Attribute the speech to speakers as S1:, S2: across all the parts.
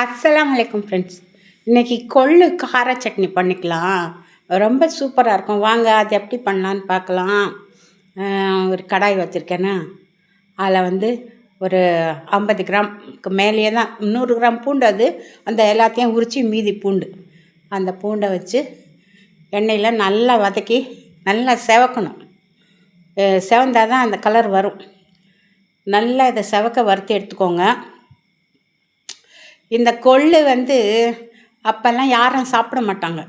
S1: அஸ்லாம் வலைக்கம் ஃப்ரெண்ட்ஸ் இன்றைக்கி கொள்ளு கார சட்னி பண்ணிக்கலாம். ரொம்ப சூப்பராக இருக்கும். வாங்க அது எப்படி பண்ணலான்னு பார்க்கலாம். ஒரு கடாய் வச்சுருக்கேன்னா அதில் வந்து ஒரு ஐம்பது கிராம்க்கு மேலேயே தான் நூறு கிராம் பூண்டு அது. அந்த எல்லாத்தையும் உரித்து மீதி பூண்டு. அந்த பூண்டை வச்சு எண்ணெயில் நல்லா வதக்கி நல்லா செவக்கணும். செவந்தால் தான் அந்த கலர் வரும். நல்லா இதை செவக்க வறுத்து எடுத்துக்கோங்க. இந்த கொள்ளு வந்து அப்போல்லாம் யாரும் சாப்பிட மாட்டாங்க.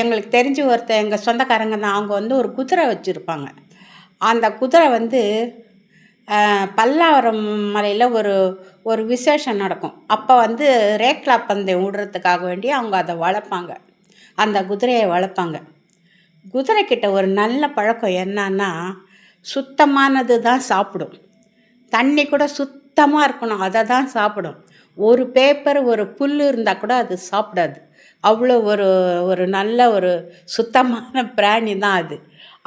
S1: எங்களுக்கு தெரிஞ்சு ஒருத்தர் எங்கள் சொந்தக்காரங்க தான். அவங்க வந்து ஒரு குதிரை வச்சுருப்பாங்க. அந்த குதிரை வந்து பல்லாவரம் மலையில் ஒரு ஒரு விசேஷம் நடக்கும். அப்போ வந்து ரேக்லா பந்தயம் விடுறதுக்காக வேண்டி அவங்க அதை வளர்ப்பாங்க. அந்த குதிரையை வளர்ப்பாங்க. குதிரைக்கிட்ட ஒரு நல்ல பழக்கம் என்னன்னா சுத்தமானது தான் சாப்பிடும். தண்ணி கூட சுத்தமாக இருக்கணும். அதை தான் சாப்பிடும். ஒரு பேப்பர் ஒரு புல் இருந்தால் கூட அது சாப்பிடாது. அவ்வளோ ஒரு ஒரு நல்ல ஒரு சுத்தமான பிராணி தான் அது.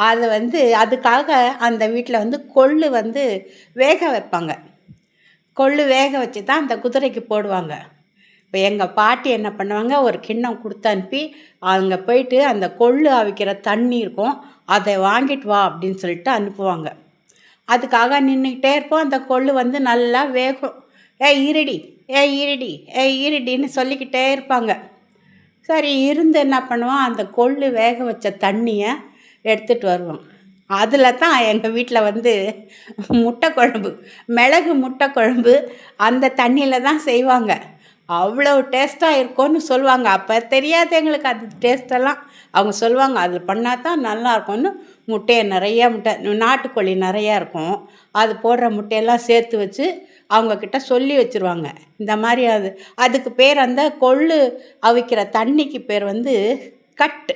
S1: அதை வந்து அதுக்காக அந்த வீட்டில் வந்து கொள்ளு வந்து வேக வைப்பாங்க. கொள்ளு வேக வச்சு தான் அந்த குதிரைக்கு போடுவாங்க. இப்போ எங்கள் பாட்டி என்ன பண்ணுவாங்க ஒரு கிண்ணம் கொடுத்து அனுப்பி அங்கே போயிட்டு அந்த கொள்ளு அவிக்கிற தண்ணி இருக்கும் அதை வாங்கிட்டு வா அப்படின்னு சொல்லிட்டு அனுப்புவாங்க. அதுக்காக நின்றுக்கிட்டே இருப்போம். அந்த கொள்ளு வந்து நல்லா வேகும். ஏ இருடி. ஏ இருடி. ஏ இருடின்னு சொல்லிக்கிட்டே இருப்பாங்க. சரி இருந்து என்ன பண்ணுவோம் அந்த கொள்ளு வேக வச்ச தண்ணியை எடுத்துகிட்டு வருவோம் அதில் தான் எங்கள் வீட்டில் வந்து முட்டை குழம்பு மிளகு முட்டை குழம்பு அந்த தண்ணியில் தான் செய்வாங்க. அவ்வளோ டேஸ்ட்டாக இருக்கும்னு சொல்லுவாங்க. அப்போ தெரியாது எங்களுக்கு அது டேஸ்ட்டெல்லாம் அவங்க சொல்லுவாங்க அதில் பண்ணால் தான் நல்லா இருக்கும்னு. முட்டையை நிறையா முட்டை நாட்டுக்கோழி நிறையா இருக்கும். அது போடுற முட்டையெல்லாம் சேர்த்து வச்சு அவங்கக்கிட்ட சொல்லி வச்சுருவாங்க. இந்த மாதிரி அது அதுக்கு பேர் அந்த கொள்ளு அவிக்கிற தண்ணிக்கு பேர் வந்து கட்டு.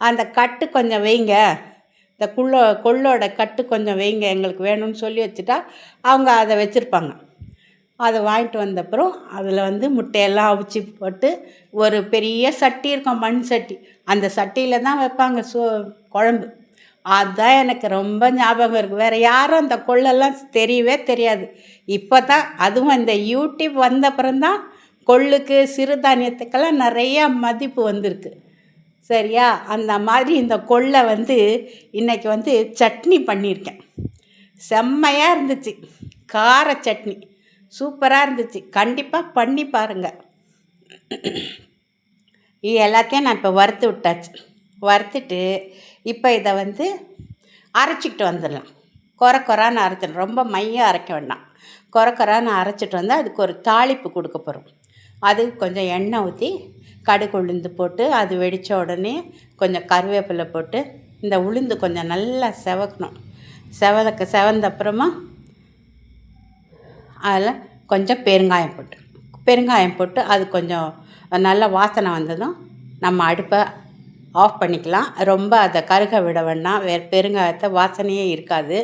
S1: அந்த கட்டு கொஞ்சம் வைங்க. இந்த குள்ளோ கொள்ளோட கட்டு கொஞ்சம் வைங்க. எங்களுக்கு வேணும்னு சொல்லி வச்சுட்டா அவங்க அதை வச்சுருப்பாங்க. அதை வாங்கிட்டு வந்தப்புறம் அதில் வந்து முட்டையெல்லாம் அவிச்சு போட்டு ஒரு பெரிய சட்டி இருக்கும் மண் சட்டி. அந்த சட்டியில் தான் வைப்பாங்க சோ குழம்பு. அதுதான் எனக்கு ரொம்ப ஞாபகம் இருக்குது வேறு யாரும் அந்த கொள்ளெல்லாம் தெரியவே தெரியாது. இப்போ தான் அதுவும் இந்த யூடியூப் வந்தப்புறம்தான் கொள்ளுக்கு சிறுதானியத்துக்கெல்லாம் நிறையா மதிப்பு வந்திருக்கு. சரியா? அந்த மாதிரி இந்த கொள்ளை வந்து இன்றைக்கி வந்து சட்னி பண்ணியிருக்கேன். செம்மையாக இருந்துச்சு. கார சட்னி. சூப்பராக இருந்துச்சு. கண்டிப்பாக பண்ணி பாருங்கள் இது எல்லாத்தையும் நான் இப்போ வறுத்து விட்டாச்சு. வறுத்துட்டு இப்போ இதை வந்து அரைச்சிக்கிட்டு வந்துடலாம். கொர குறான்னு அரைச்சிடணும். ரொம்ப மையம் அரைக்க வேண்டாம். கொர குறான்னு அரைச்சிட்டு வந்தால் அதுக்கு ஒரு தாளிப்பு கொடுக்க போகிறோம் அது கொஞ்சம் எண்ணெய் ஊற்றி கடுகு உளுந்து போட்டு அது வெடித்த உடனே கொஞ்சம் கருவேப்பிலை போட்டு இந்த உளுந்து கொஞ்சம் நல்லா செவக்கணும். செவக்க செவந்த அப்புறமா அதில் கொஞ்சம் பெருங்காயம் போட்டு. பெருங்காயம் போட்டு அது கொஞ்சம் நல்ல வாசனை வந்ததும் நம்ம அடுப்பை ஆஃப் பண்ணிக்கலாம். ரொம்ப அதை கருக விட வேண்டாம். வேறு பெருங்காயத்தை வாசனையே இருக்காது.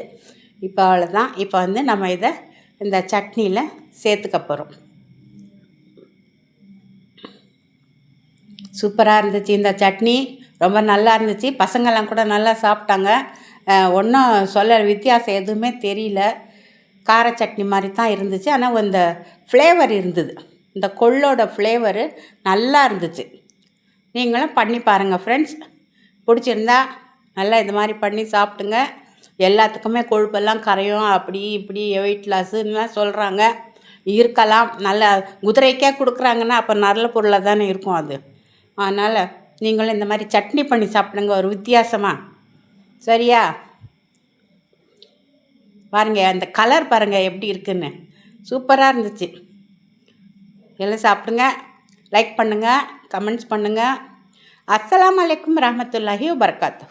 S1: இப்போ அவ்வளோதான். இப்போ வந்து நம்ம இதை இந்த சட்னியில் சேர்த்துக்க போகிறோம் சூப்பராக இருந்துச்சு இந்த சட்னி. ரொம்ப நல்லா இருந்துச்சு. பசங்கள்லாம் கூட நல்லா சாப்பிட்டாங்க. ஒன்றும் சொல்ல வித்தியாசம் எதுவுமே தெரியல. கார சட்னி மாதிரி தான் இருந்துச்சு. ஆனால் இந்த ஃப்ளேவர் இருந்தது. இந்த கொள்ளோட ஃப்ளேவரு நல்லா இருந்துச்சு. நீங்களும் பண்ணி பாருங்கள் ஃப்ரெண்ட்ஸ் பிடிச்சிருந்தா நல்லா இது மாதிரி பண்ணி சாப்பிடுங்க. எல்லாத்துக்குமே கொழுப்பெல்லாம் கரையும். அப்படி இப்படி வெயிட் லாஸுன்னெலாம் சொல்கிறாங்க இருக்கலாம். நல்ல குதிரைக்கே கொடுக்குறாங்கன்னா அப்போ நல்ல பொருளாக தானே இருக்கும் அது. அதனால் நீங்களும் இந்த மாதிரி சட்னி பண்ணி சாப்பிடுங்க. ஒரு வித்தியாசமாக சரியா? பாருங்கள் அந்த கலர் பாருங்கள் எப்படி இருக்குன்னு. சூப்பராக இருந்துச்சு. எல்லாம் சாப்பிடுங்க லைக் பண்ணுங்கள் கமெண்ட்ஸ் பண்ணுங்கள் அஸ்லாம் அலைக்கும் ரஹமத்துல்லாஹி வபர்காத்தூ